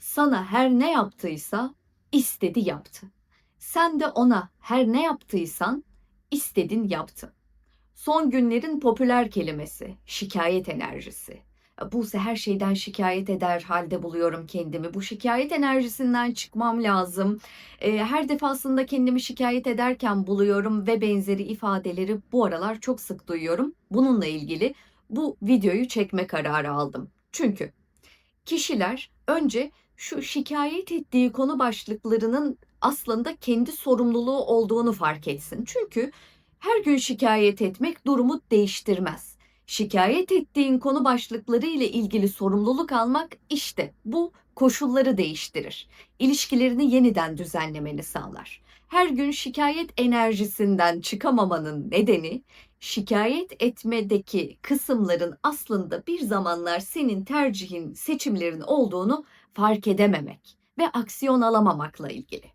sana her ne yaptıysa istedi yaptı. Sen de ona her ne yaptıysan istedin yaptı. Son günlerin popüler kelimesi şikayet enerjisi. Buse her şeyden şikayet eder halde buluyorum kendimi. Bu şikayet enerjisinden çıkmam lazım. Eee, her defasında kendimi şikayet ederken buluyorum ve benzeri ifadeleri bu aralar çok sık duyuyorum. Bununla ilgili bu videoyu çekme kararı aldım. Çünkü kişiler önce şu şikayet ettiği konu başlıklarının aslında kendi sorumluluğu olduğunu fark etsin. Çünkü her gün şikayet etmek durumu değiştirmez. Şikayet ettiğin konu başlıkları ile ilgili sorumluluk almak işte bu koşulları değiştirir. İlişkilerini yeniden düzenlemeni sağlar. Her gün şikayet enerjisinden çıkamamanın nedeni şikayet etmedeki kısımların aslında bir zamanlar senin tercihin, seçimlerin olduğunu fark edememek ve aksiyon alamamakla ilgili.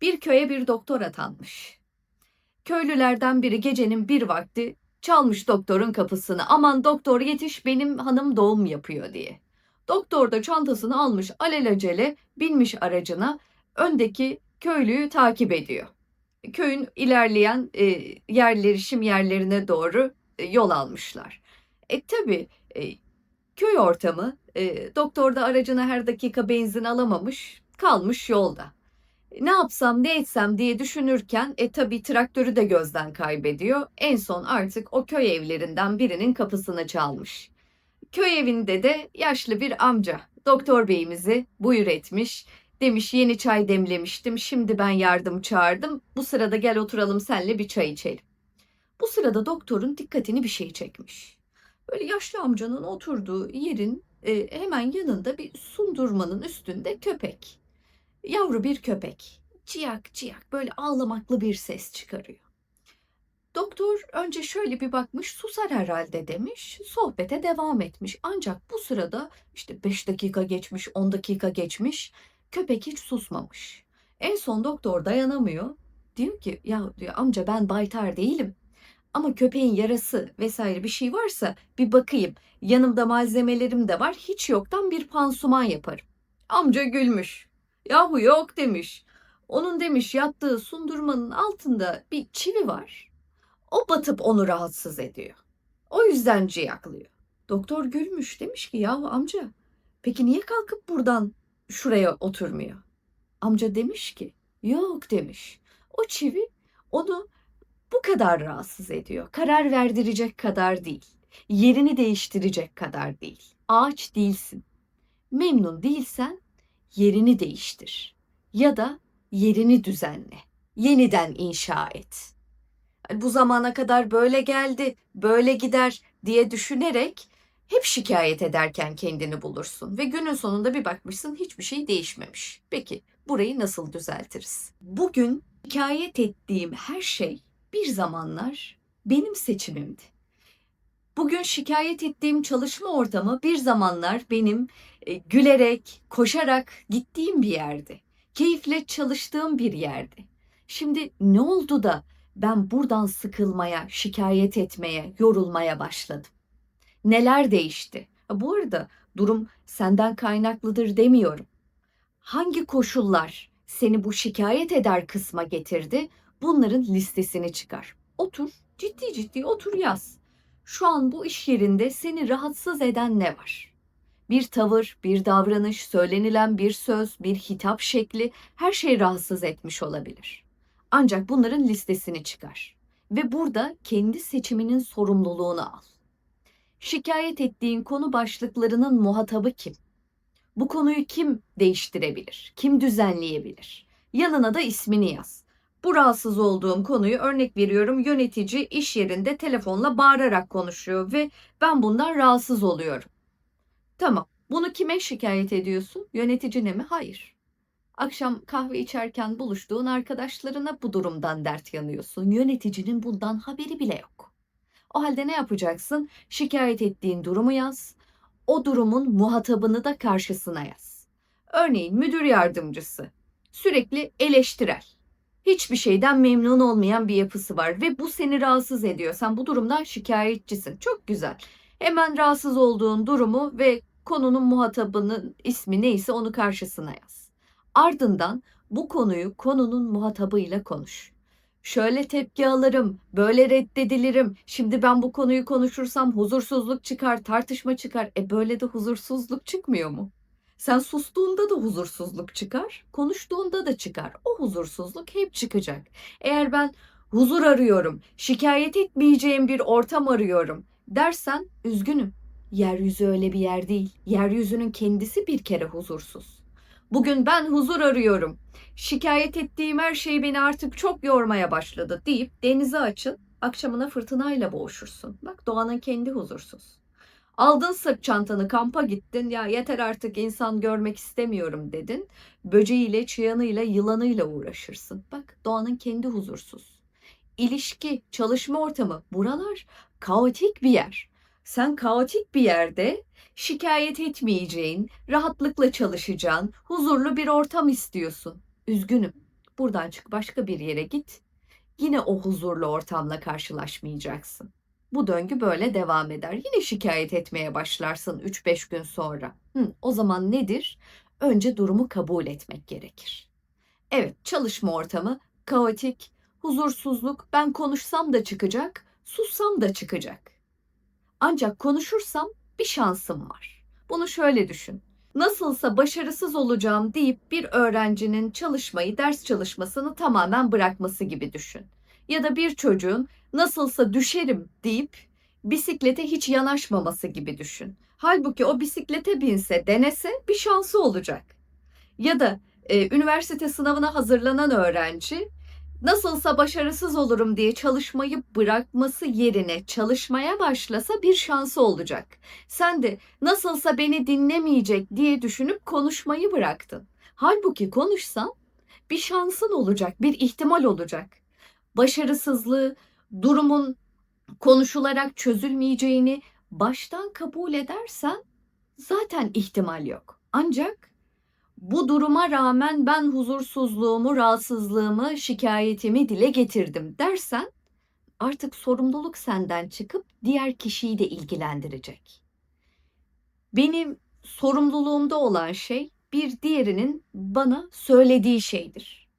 Bir köye bir doktor atanmış. Köylülerden biri gecenin bir vakti çalmış doktorun kapısını. Aman doktor yetiş benim hanım doğum yapıyor diye. Doktor da çantasını almış alelacele binmiş aracına öndeki köylüyü takip ediyor. Köyün ilerleyen e, yerleşim yerlerine doğru e, yol almışlar. E tabi e, köy ortamı e, doktor da aracına her dakika benzin alamamış kalmış yolda. Ne yapsam ne etsem diye düşünürken e tabi traktörü de gözden kaybediyor. En son artık o köy evlerinden birinin kapısını çalmış. Köy evinde de yaşlı bir amca doktor beyimizi buyur etmiş. Demiş yeni çay demlemiştim şimdi ben yardım çağırdım. Bu sırada gel oturalım senle bir çay içelim. Bu sırada doktorun dikkatini bir şey çekmiş. Böyle yaşlı amcanın oturduğu yerin e, hemen yanında bir sundurmanın üstünde köpek. Yavru bir köpek. Ciyak ciyak böyle ağlamaklı bir ses çıkarıyor. Doktor önce şöyle bir bakmış susar herhalde demiş. Sohbete devam etmiş. Ancak bu sırada işte 5 dakika geçmiş 10 dakika geçmiş. Köpek hiç susmamış. En son doktor dayanamıyor. Diyor ki ya diyor amca ben baytar değilim. Ama köpeğin yarası vesaire bir şey varsa bir bakayım. Yanımda malzemelerim de var. Hiç yoktan bir pansuman yaparım. Amca gülmüş. Yahu yok demiş. Onun demiş yattığı sundurmanın altında bir çivi var. O batıp onu rahatsız ediyor. O yüzden ciyaklıyor. Doktor gülmüş demiş ki yahu amca peki niye kalkıp buradan şuraya oturmuyor? Amca demiş ki yok demiş. O çivi onu bu kadar rahatsız ediyor. Karar verdirecek kadar değil. Yerini değiştirecek kadar değil. Ağaç değilsin. Memnun değilsen yerini değiştir. Ya da yerini düzenle. Yeniden inşa et. Bu zamana kadar böyle geldi, böyle gider diye düşünerek hep şikayet ederken kendini bulursun ve günün sonunda bir bakmışsın hiçbir şey değişmemiş. Peki burayı nasıl düzeltiriz? Bugün şikayet ettiğim her şey bir zamanlar benim seçimimdi. Bugün şikayet ettiğim çalışma ortamı bir zamanlar benim e, gülerek, koşarak gittiğim bir yerdi. Keyifle çalıştığım bir yerdi. Şimdi ne oldu da ben buradan sıkılmaya, şikayet etmeye, yorulmaya başladım? Neler değişti? Bu arada durum senden kaynaklıdır demiyorum. Hangi koşullar seni bu şikayet eder kısma getirdi? Bunların listesini çıkar. Otur, ciddi ciddi otur yaz. Şu an bu iş yerinde seni rahatsız eden ne var? Bir tavır, bir davranış, söylenilen bir söz, bir hitap şekli her şey rahatsız etmiş olabilir. Ancak bunların listesini çıkar ve burada kendi seçiminin sorumluluğunu al. Şikayet ettiğin konu başlıklarının muhatabı kim? Bu konuyu kim değiştirebilir? Kim düzenleyebilir? Yanına da ismini yaz. Bu rahatsız olduğum konuyu örnek veriyorum yönetici iş yerinde telefonla bağırarak konuşuyor ve ben bundan rahatsız oluyorum. Tamam. Bunu kime şikayet ediyorsun? Yöneticine mi? Hayır. Akşam kahve içerken buluştuğun arkadaşlarına bu durumdan dert yanıyorsun. Yöneticinin bundan haberi bile yok. O halde ne yapacaksın? Şikayet ettiğin durumu yaz. O durumun muhatabını da karşısına yaz. Örneğin müdür yardımcısı sürekli eleştirel. Hiçbir şeyden memnun olmayan bir yapısı var ve bu seni rahatsız ediyor. Sen bu durumdan şikayetçisin. Çok güzel. Hemen rahatsız olduğun durumu ve konunun muhatabının ismi neyse onu karşısına yaz. Ardından bu konuyu konunun muhatabıyla konuş. Şöyle tepki alırım, böyle reddedilirim. Şimdi ben bu konuyu konuşursam huzursuzluk çıkar, tartışma çıkar. E böyle de huzursuzluk çıkmıyor mu? Sen sustuğunda da huzursuzluk çıkar, konuştuğunda da çıkar. O huzursuzluk hep çıkacak. Eğer ben huzur arıyorum, şikayet etmeyeceğim bir ortam arıyorum dersen üzgünüm. Yeryüzü öyle bir yer değil. Yeryüzünün kendisi bir kere huzursuz. Bugün ben huzur arıyorum. Şikayet ettiğim her şey beni artık çok yormaya başladı deyip denize açın. Akşamına fırtınayla boğuşursun. Bak doğanın kendi huzursuz. Aldın sırt çantanı kampa gittin ya yeter artık insan görmek istemiyorum dedin. Böceğiyle, çıyanıyla, yılanıyla uğraşırsın. Bak doğanın kendi huzursuz. İlişki, çalışma ortamı buralar kaotik bir yer. Sen kaotik bir yerde şikayet etmeyeceğin, rahatlıkla çalışacağın, huzurlu bir ortam istiyorsun. Üzgünüm. Buradan çık başka bir yere git. Yine o huzurlu ortamla karşılaşmayacaksın. Bu döngü böyle devam eder. Yine şikayet etmeye başlarsın 3-5 gün sonra. Hı, o zaman nedir? Önce durumu kabul etmek gerekir. Evet, çalışma ortamı kaotik, huzursuzluk. Ben konuşsam da çıkacak, sussam da çıkacak. Ancak konuşursam bir şansım var. Bunu şöyle düşün. Nasılsa başarısız olacağım deyip bir öğrencinin çalışmayı, ders çalışmasını tamamen bırakması gibi düşün. Ya da bir çocuğun nasılsa düşerim deyip bisiklete hiç yanaşmaması gibi düşün. Halbuki o bisiklete binse, denese bir şansı olacak. Ya da e, üniversite sınavına hazırlanan öğrenci nasılsa başarısız olurum diye çalışmayı bırakması yerine çalışmaya başlasa bir şansı olacak. Sen de nasılsa beni dinlemeyecek diye düşünüp konuşmayı bıraktın. Halbuki konuşsan bir şansın olacak, bir ihtimal olacak. Başarısızlığı, durumun konuşularak çözülmeyeceğini baştan kabul edersen zaten ihtimal yok. Ancak bu duruma rağmen ben huzursuzluğumu, rahatsızlığımı, şikayetimi dile getirdim dersen artık sorumluluk senden çıkıp diğer kişiyi de ilgilendirecek. Benim sorumluluğumda olan şey bir diğerinin bana söylediği şeydir.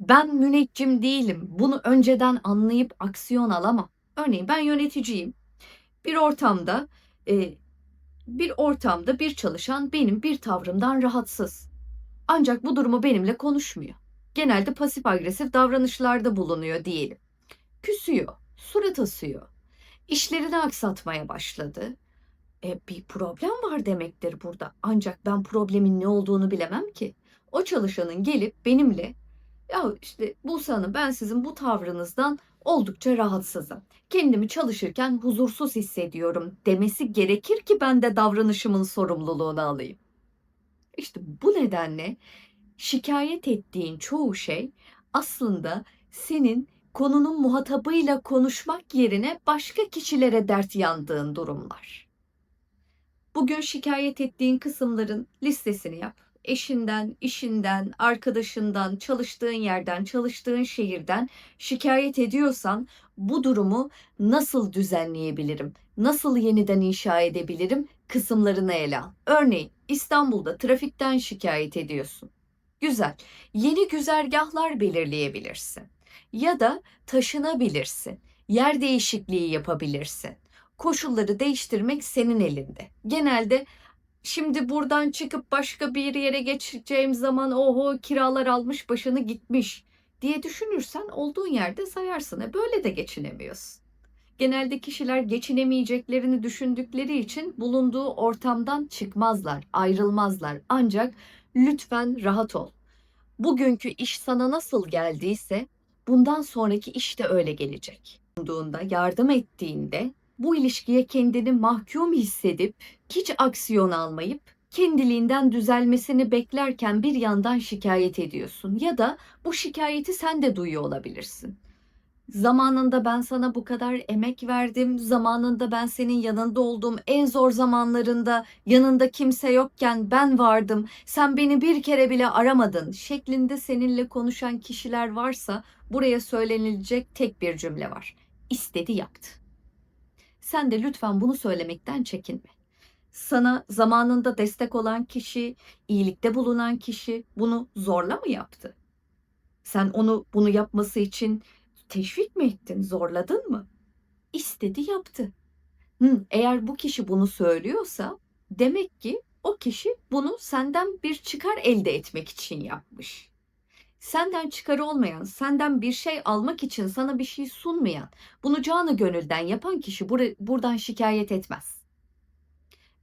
Ben müneccim değilim. Bunu önceden anlayıp aksiyon alamam. Örneğin ben yöneticiyim. Bir ortamda e, bir ortamda bir çalışan benim bir tavrımdan rahatsız. Ancak bu durumu benimle konuşmuyor. Genelde pasif agresif davranışlarda bulunuyor diyelim. Küsüyor, surat asıyor. İşlerini aksatmaya başladı. E, bir problem var demektir burada. Ancak ben problemin ne olduğunu bilemem ki. O çalışanın gelip benimle ya işte Buse Hanım ben sizin bu tavrınızdan oldukça rahatsızım. Kendimi çalışırken huzursuz hissediyorum demesi gerekir ki ben de davranışımın sorumluluğunu alayım. İşte bu nedenle şikayet ettiğin çoğu şey aslında senin konunun muhatabıyla konuşmak yerine başka kişilere dert yandığın durumlar. Bugün şikayet ettiğin kısımların listesini yap eşinden, işinden, arkadaşından, çalıştığın yerden, çalıştığın şehirden şikayet ediyorsan bu durumu nasıl düzenleyebilirim? Nasıl yeniden inşa edebilirim? kısımlarını ele al. Örneğin İstanbul'da trafikten şikayet ediyorsun. Güzel. Yeni güzergahlar belirleyebilirsin. Ya da taşınabilirsin. Yer değişikliği yapabilirsin. Koşulları değiştirmek senin elinde. Genelde Şimdi buradan çıkıp başka bir yere geçeceğim zaman oho kiralar almış başını gitmiş diye düşünürsen olduğun yerde sayarsın. E böyle de geçinemiyorsun. Genelde kişiler geçinemeyeceklerini düşündükleri için bulunduğu ortamdan çıkmazlar, ayrılmazlar. Ancak lütfen rahat ol. Bugünkü iş sana nasıl geldiyse bundan sonraki iş de öyle gelecek. Yardım ettiğinde bu ilişkiye kendini mahkum hissedip hiç aksiyon almayıp kendiliğinden düzelmesini beklerken bir yandan şikayet ediyorsun ya da bu şikayeti sen de duyuyor olabilirsin. Zamanında ben sana bu kadar emek verdim. Zamanında ben senin yanında olduğum en zor zamanlarında yanında kimse yokken ben vardım. Sen beni bir kere bile aramadın şeklinde seninle konuşan kişiler varsa buraya söylenilecek tek bir cümle var. İstedi yaptı. Sen de lütfen bunu söylemekten çekinme. Sana zamanında destek olan kişi, iyilikte bulunan kişi bunu zorla mı yaptı? Sen onu bunu yapması için teşvik mi ettin, zorladın mı? İstedi, yaptı. Hımm, eğer bu kişi bunu söylüyorsa demek ki o kişi bunu senden bir çıkar elde etmek için yapmış. Senden çıkarı olmayan, senden bir şey almak için sana bir şey sunmayan, bunu canı gönülden yapan kişi bura buradan şikâyet etmez.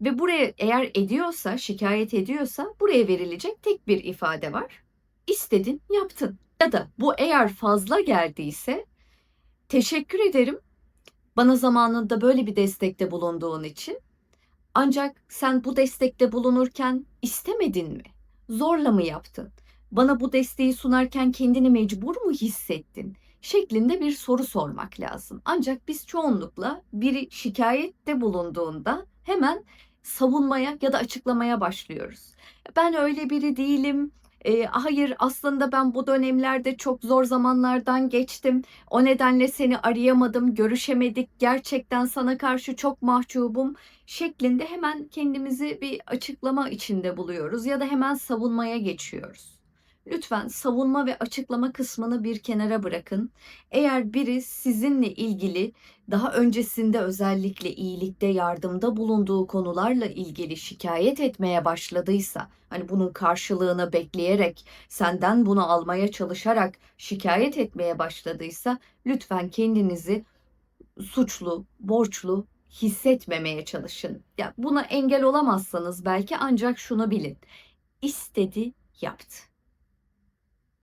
Ve buraya eğer ediyorsa, şikâyet ediyorsa buraya verilecek tek bir ifade var. İstedin, yaptın. Ya da bu eğer fazla geldiyse, teşekkür ederim bana zamanında böyle bir destekte bulunduğun için. Ancak sen bu destekte bulunurken istemedin mi? Zorla mı yaptın? Bana bu desteği sunarken kendini mecbur mu hissettin? Şeklinde bir soru sormak lazım. Ancak biz çoğunlukla biri şikâyette bulunduğunda hemen savunmaya ya da açıklamaya başlıyoruz. Ben öyle biri değilim. Eee, hayır, aslında ben bu dönemlerde çok zor zamanlardan geçtim. O nedenle seni arayamadım, görüşemedik. Gerçekten sana karşı çok mahcubum şeklinde hemen kendimizi bir açıklama içinde buluyoruz ya da hemen savunmaya geçiyoruz. Lütfen savunma ve açıklama kısmını bir kenara bırakın. Eğer biri sizinle ilgili daha öncesinde özellikle iyilikte, yardımda bulunduğu konularla ilgili şikâyet etmeye başladıysa, hani bunun karşılığını bekleyerek, senden bunu almaya çalışarak şikâyet etmeye başladıysa lütfen kendinizi suçlu, borçlu hissetmemeye çalışın. Ya, buna engel olamazsanız belki ancak şunu bilin: İstedi, yaptı.